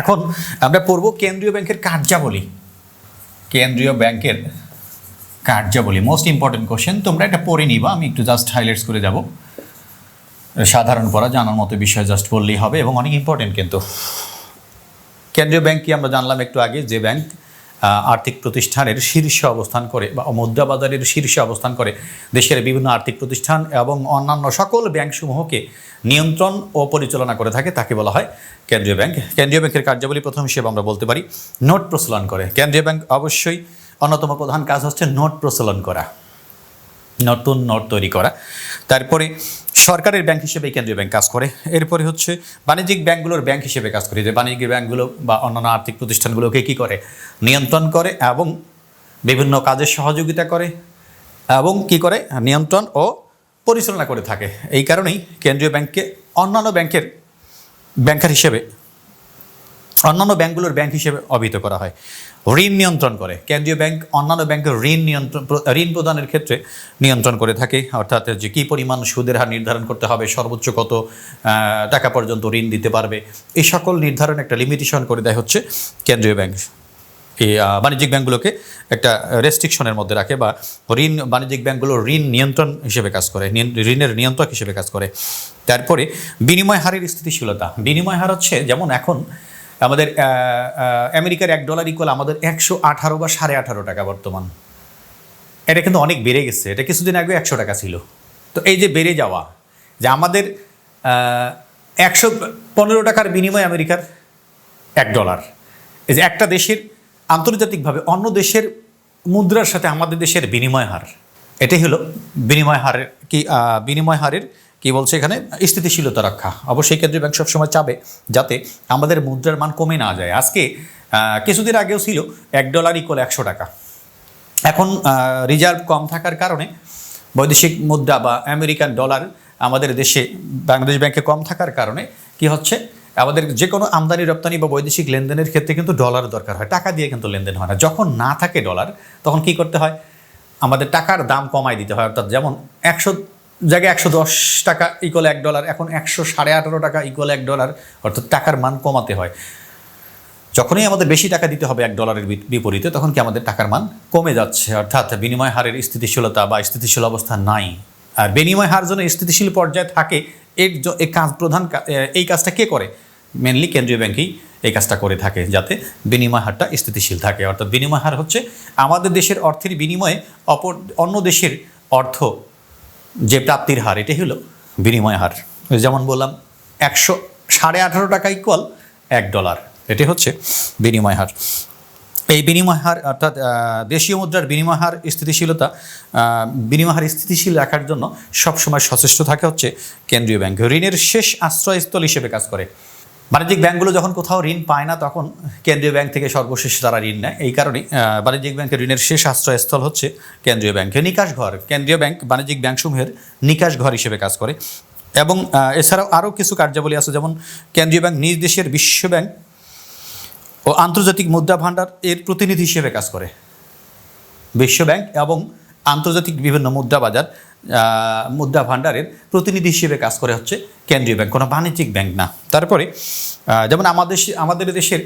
এখন আমরা পড়ব কেন্দ্রীয় ব্যাংকের কার্যাবলী। কেন্দ্রীয় ব্যাংকের কার্যাবলী। মোস্ট ইম্পর্টেন্ট কোশ্চেন তোমরা এটা পড়ে নিবা, আমি একটু জাস্ট হাইলাইটস করে যাব। সাধারণ পড়া, জানার মতো বিষয় জাস্ট বললেই হবে এবং অনেক ইম্পর্টেন্ট কিন্তু। কেন্দ্রীয় ব্যাংক কি আমরা জানলাম একটু আগে? যে ব্যাংক আর্থিক প্রতিষ্ঠানের শীর্ষে অবস্থান করে বা মুদ্রা বাজারের শীর্ষে অবস্থান করে দেশের বিভিন্ন আর্থিক প্রতিষ্ঠান এবং অন্যান্য সকল ব্যাংকসমূহকে নিয়ন্ত্রণ ও পরিচালনা করে থাকে, তাকে বলা হয় কেন্দ্রীয় ব্যাংক। কেন্দ্রীয় ব্যাংকের কার্যাবলী প্রথম হিসেবে আমরা বলতে পারি, নোট প্রচলন করে। কেন্দ্রীয় ব্যাংক অবশ্যই অন্যতম প্রধান কাজ হচ্ছে নোট প্রচলন করা, নতুন নোট তৈরি করা। তারপরে সরকারের ব্যাংক হিসেবে কেন্দ্রীয় ব্যাংক কাজ করে। এরপরে হচ্ছে বাণিজ্যিক ব্যাংকগুলোর ব্যাংক হিসেবে কাজ করে। যে বাণিজ্যিক ব্যাংকগুলো বা অন্যান্য আর্থিক প্রতিষ্ঠানগুলোকে কী করে? নিয়ন্ত্রণ করে এবং বিভিন্ন কাজে সহযোগিতা করে এবং কি করে? নিয়ন্ত্রণ ও পরিচালনা করে থাকে। এই কারণেই কেন্দ্রীয় ব্যাংককে অন্যান্য ব্যাংকের ব্যাংকার হিসেবে অন্যান্য ব্যাংকগুলোর ব্যাংক হিসেবে অভিহিত করা হয়। ঋণ নিয়ন্ত্রণ করে। কেন্দ্রীয় ব্যাংক অন্যান্য ব্যাংকের ঋণ নিয়ন্ত্রণ ঋণ প্রদানের ক্ষেত্রে নিয়ন্ত্রণ করে থাকে। অর্থাৎ যে কী পরিমাণ সুদের হার নির্ধারণ করতে হবে, সর্বোচ্চ কত টাকা পর্যন্ত ঋণ দিতে পারবে, এই সকল নির্ধারণ একটা লিমিটেশন করে দেয় হচ্ছে কেন্দ্রীয় ব্যাংক। এই বাণিজ্যিক ব্যাংকগুলোকে একটা রেস্ট্রিকশনের মধ্যে রাখে বা ঋণ, বাণিজ্যিক ব্যাংকগুলো ঋণ নিয়ন্ত্রণ হিসেবে কাজ করে ঋণের নিয়ন্ত্রক হিসেবে কাজ করে। তারপরে বিনিময় হারের স্থিতিশীলতা। বিনিময় হার হচ্ছে যেমন এখন আমাদের আমেরিকার এক ডলার ইকুয়াল আমাদের একশো আঠারো বা সাড়ে আঠারো টাকা বর্তমান। এটা কিন্তু অনেক বেড়ে গেছে। এটা কিছুদিন আগে একশো টাকা ছিল। তো এই যে বেড়ে যাওয়া, যে আমাদের একশো পনেরো টাকার বিনিময় আমেরিকার এক ডলার এই যে একটা দেশের আন্তর্জাতিকভাবে অন্য দেশের মুদ্রার সাথে আমাদের দেশের বিনিময় হার। এটাই হলো বিনিময় হারের কি বিনিময় হারের কি বলছে এখানে? স্থিতিশীলতা রক্ষা। অবশ্যই কেন্দ্রীয় ব্যাংক সবসময় চাবে যাতে আমাদের মুদ্রার মান কমে না যায়। আজকে কিছুদিন আগেও ছিল এক ডলার ইকুয়াল একশো টাকা। এখন রিজার্ভ কম থাকার কারণে বৈদেশিক মুদ্রা বা আমেরিকান ডলার আমাদের দেশে, বাংলাদেশ ব্যাংকে কম থাকার কারণে কি হচ্ছে? আমাদের যে কোনো আমদানি, রপ্তানি বা বৈদেশিক লেনদেনের ক্ষেত্রে কিন্তু ডলার দরকার হয়। টাকা দিয়ে কিন্তু লেনদেন হয় না। যখন না থাকে ডলার, তখন কি করতে হয়? আমাদের টাকার দাম কমাই দিতে হয়। অর্থাৎ যেমন একশো জায়গায় একশো দশ টাকা ইকুয়াল এক ডলার এখন একশো সাড়ে আঠারো টাকা ইকুয়াল এক ডলার অর্থাৎ টাকার মান কমাতে হয়। যখনই আমাদের বেশি টাকা দিতে হবে এক ডলারের বিপরীতে, তখন কি আমাদের টাকার মান কমে যাচ্ছে, অর্থাৎ বিনিময় হারের স্থিতিশীলতা বা স্থিতিশীল অবস্থা নাই। আর বিনিময় হার যেন স্থিতিশীল পর্যায়ে থাকে, এর এই কাজ প্রধান এই কাজটা কে করে? মেনলি কেন্দ্রীয় ব্যাংকই এই কাজটা করে থাকে, যাতে বিনিময় হারটা স্থিতিশীল থাকে। অর্থাৎ বিনিময় হার হচ্ছে আমাদের দেশের অর্থের বিনিময়ে অপর অন্য দেশের অর্থ যে প্রাপ্তির হার, এটাই হলো বিনিময় হার। যেমন বললাম, একশো সাড়ে আঠারো টাকা ইকুয়াল এক ডলার এটি হচ্ছে বিনিময় হার। এই বিনিময় হার, অর্থাৎ দেশীয় মুদ্রার বিনিময় হার স্থিতিশীলতা বিনিময় হার স্থিতিশীল রাখার জন্য সবসময় সচেষ্ট থাকে হচ্ছে কেন্দ্রীয় ব্যাংক। ঋণের শেষ আশ্রয়স্থল হিসেবে কাজ করে। বাণিজ্যিক ব্যাংকগুলো যখন কোথাও ঋণ পায় না তখন কেন্দ্রীয় ব্যাংক থেকে সর্বশেষ তারা ঋণ নেয়। এই কারণেই আহ, বাণিজ্যিক ব্যাংকের ঋণের শেষ আশ্রয়স্থল হচ্ছে কেন্দ্রীয় ব্যাংক নিকাশ ঘর। কেন্দ্রীয় ব্যাংক বাণিজ্যিক ব্যাংকসমূহের নিকাশ ঘর হিসেবে কাজ করে। এবং এছাড়াও আরও কিছু কার্যাবলী আছে যেমন কেন্দ্রীয় ব্যাংক নিজ দেশের বিশ্ব ব্যাংক ও আন্তর্জাতিক মুদ্রা ভাণ্ডার এর প্রতিনিধি হিসেবে কাজ করে। বিশ্ব ব্যাংক এবং আন্তর্জাতিক বিভিন্ন মুদ্রা বাজার মুদ্রা ভাণ্ডারের প্রতিনিধি হিসেবে কাজ করে হচ্ছে কেন্দ্রীয় ব্যাংক, কোনো বাণিজ্যিক ব্যাংক না। তারপরে যেমন আমাদের আমাদের দেশের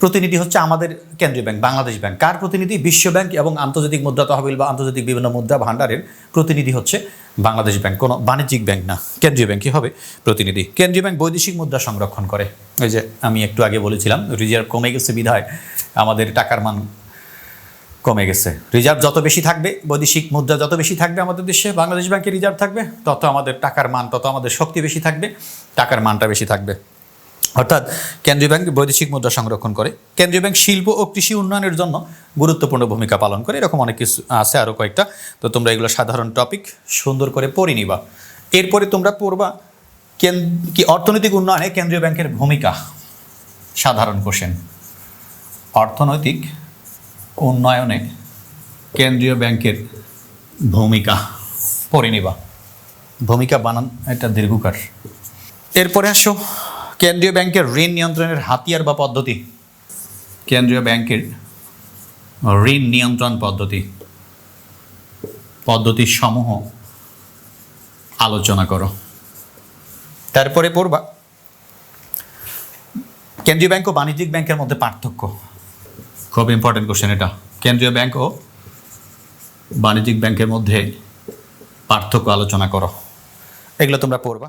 প্রতিনিধি হচ্ছে আমাদের কেন্দ্রীয় ব্যাংক, বাংলাদেশ ব্যাংক। কার প্রতিনিধি? বিশ্ব ব্যাংক এবং আন্তর্জাতিক মুদ্রা তহবিল বা আন্তর্জাতিক বিভিন্ন মুদ্রা ভাণ্ডারের প্রতিনিধি হচ্ছে বাংলাদেশ ব্যাংক, কোনো বাণিজ্যিক ব্যাংক না। কেন্দ্রীয় ব্যাংকই হবে প্রতিনিধি। কেন্দ্রীয় ব্যাংক বৈদেশিক মুদ্রা সংরক্ষণ করে। ওই যে আমি একটু আগে বলেছিলাম, রিজার্ভ কমে গেছে বিধায় আমাদের টাকার মান কমে গেছে। রিজার্ভ যত বেশি থাকবে, বৈদেশিক মুদ্রা যত বেশি থাকবে আমাদের দেশে, বাংলাদেশ ব্যাংকে রিজার্ভ থাকবে, তত আমাদের টাকার মান, তত আমাদের শক্তি বেশি থাকবে, টাকার মানটা বেশি থাকবে। অর্থাৎ কেন্দ্রীয় ব্যাংক বৈদেশিক মুদ্রা সংরক্ষণ করে। কেন্দ্রীয় ব্যাংক শিল্প ও কৃষি উন্নয়নের জন্য গুরুত্বপূর্ণ ভূমিকা পালন করে। এরকম অনেক কিছু আছে আরও কয়েকটা। তো তোমরা এগুলো সাধারণ টপিক সুন্দর করে পড়ে নিবা। এরপরে তোমরা পড়বা কি অর্থনৈতিক উন্নয়নে কেন্দ্রীয় ব্যাংকের ভূমিকা? সাধারণ কোশ্চেন অর্থনৈতিক উন্নয়নে কেন্দ্রীয় ব্যাংকের ভূমিকা পড়ে নিবা। ভূমিকা বানান এটা দীর্ঘকার। এরপরে আসো, কেন্দ্রীয় ব্যাংকের ঋণ নিয়ন্ত্রণের হাতিয়ার বা পদ্ধতি। কেন্দ্রীয় ব্যাংকের ঋণ নিয়ন্ত্রণ পদ্ধতি। পদ্ধতি সমূহ আলোচনা করো। তারপরে পড়বা। কেন্দ্রীয় ব্যাংক ও বাণিজ্যিক ব্যাংকের মধ্যে পার্থক্য। খুব ইম্পর্টেন্ট কোশ্চেন এটা। কেন্দ্রীয় ব্যাংক ও বাণিজ্যিক ব্যাংকের মধ্যে পার্থক্য আলোচনা করো। এগুলো তোমরা পড়বা।